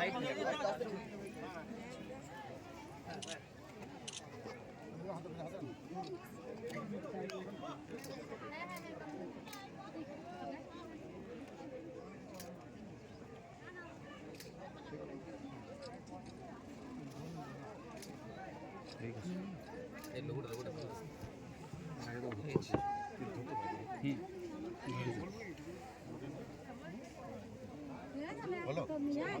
তো কোনো কোনো জায়গায়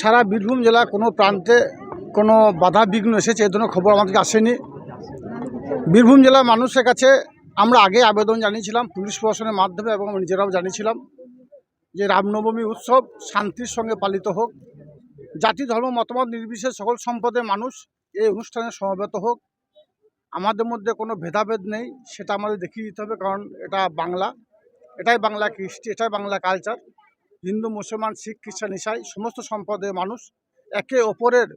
সারা বীরভূম জেলা কোনো প্রান্তে কোনো বাধা বিঘ্ন এসেছে, এ ধরনের খবর আমাদেরকে আসেনি। বীরভূম জেলার মানুষের কাছে আমরা আগে আবেদন জানিয়েছিলাম, পুলিশ প্রশাসনের মাধ্যমে এবং নিজেরাও জানিয়েছিলাম যে রামনবমী উৎসব শান্তির সঙ্গে পালিত হোক, জাতি, ধর্ম, মতামত নির্বিশেষে সকল সম্পদের মানুষ এই অনুষ্ঠানে সমবেত হোক। আমাদের মধ্যে কোনো ভেদাভেদ নেই, সেটা আমাদের দেখিয়ে দিতে হবে কারণ এটা বাংলা, এটাই বাংলা কৃষ্টি, এটাই বাংলা কালচার হিন্দু, মুসলমান, শিখ, খ্রিস্টান, ইসাই সমস্ত সম্প্রদায়ের মানুষ একে অপরের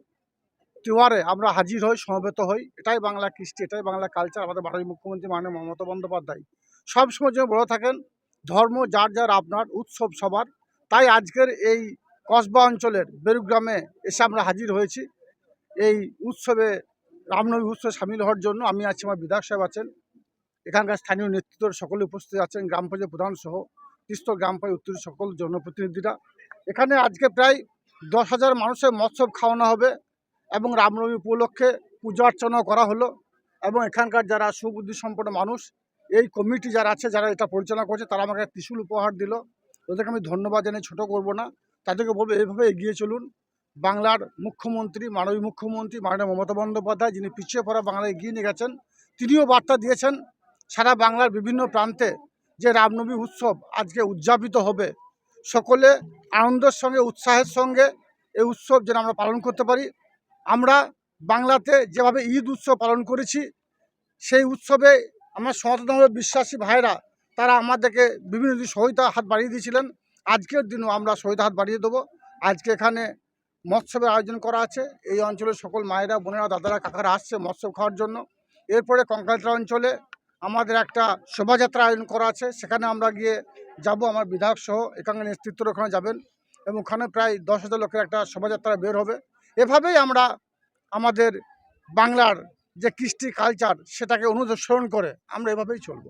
তিওয়ারে আমরা হাজির হই, সমবেত হই। এটাই বাংলা কৃষ্টি, এটাই বাংলা কালচার আমাদের ভারতীয় মুখ্যমন্ত্রী মাননীয় মমতা বন্দ্যোপাধ্যায়। সবসময় যেন বলে থাকেন, ধর্ম যার যার আপনার উৎসব সবার। তাই আজকের এই কসবা অঞ্চলের বেরুগ্রামে এসে আমরা হাজির হয়েছি। এই উৎসবে রামনবী উৎসবে সামিল হওয়ার জন্য আমি আছি আমার বিধায়ক সাহেব আছেন। এখানকার স্থানীয় নেতৃত্ব সকলে উপস্থিত আছেন, গ্রাম পঞ্চায়েত প্রধান সহ তিস্ত গ্রাম পঞ্চায়েত উত্তর সকল জনপ্রতিনিধিরা। এখানে আজকে প্রায় দশ হাজার মানুষের মৎসব খাওয়ানো হবে এবং রামনবমী উপলক্ষে পূজা অর্চনাও করা হলো এবং এখানকার যারা সুবুদ্ধি সম্পন্ন মানুষ, এই কমিটি যারা আছে, যারা এটা পরিচালনা করছে, তারা আমাকে ত্রিশূল উপহার দিল। ওদেরকে আমি ধন্যবাদ জানিয়ে ছোটো করব না। তাদেরকে বলব, এইভাবে এগিয়ে চলুন। বাংলার মুখ্যমন্ত্রী, মাননীয় মুখ্যমন্ত্রী, মাননীয় মমতা বন্দ্যোপাধ্যায়, যিনি পিছিয়ে পড়া বাংলায় এগিয়ে নিয়ে গেছেন, তিনিও বার্তা দিয়েছেন, সারা বাংলার বিভিন্ন প্রান্তে যে রামনবমী উৎসব আজকে উদযাপিত হবে। সকলে আনন্দের সঙ্গে, উৎসাহের সঙ্গে এই উৎসব যেন আমরা পালন করতে পারি। আমরা বাংলাতে যেভাবে ঈদ উৎসব পালন করেছি, সেই উৎসবে আমার সনাতনভাবে বিশ্বাসী ভাইরা তারা আমাদেরকে বিভিন্ন দিন সহিতা হাত বাড়িয়ে দিয়েছিলেন। আজকের দিনও আমরা সহিতা হাত বাড়িয়ে দেবো। আজকে এখানে মৎসবের আয়োজন করা আছে। এই অঞ্চলের সকল মায়েরা, বোনেরা, দাদারা, কাকারা আসছে মৎস্য খাওয়ার জন্য। এরপরে কঙ্কালতলা অঞ্চলে আমাদের একটা শোভাযাত্রা আয়োজন করা আছে। সেখানে আমরা গিয়ে যাব, আমার বিধায়ক সহ, এখানকার নেতৃত্বরা ওখানে যাবেন এবং ওখানে প্রায় দশ হাজার লোকের একটা শোভাযাত্রা বের হবে। এভাবেই আমরা আমাদের বাংলার যে কৃষ্টি কালচার সেটাকে অনুসরণ করে আমরা এভাবেই চলবো।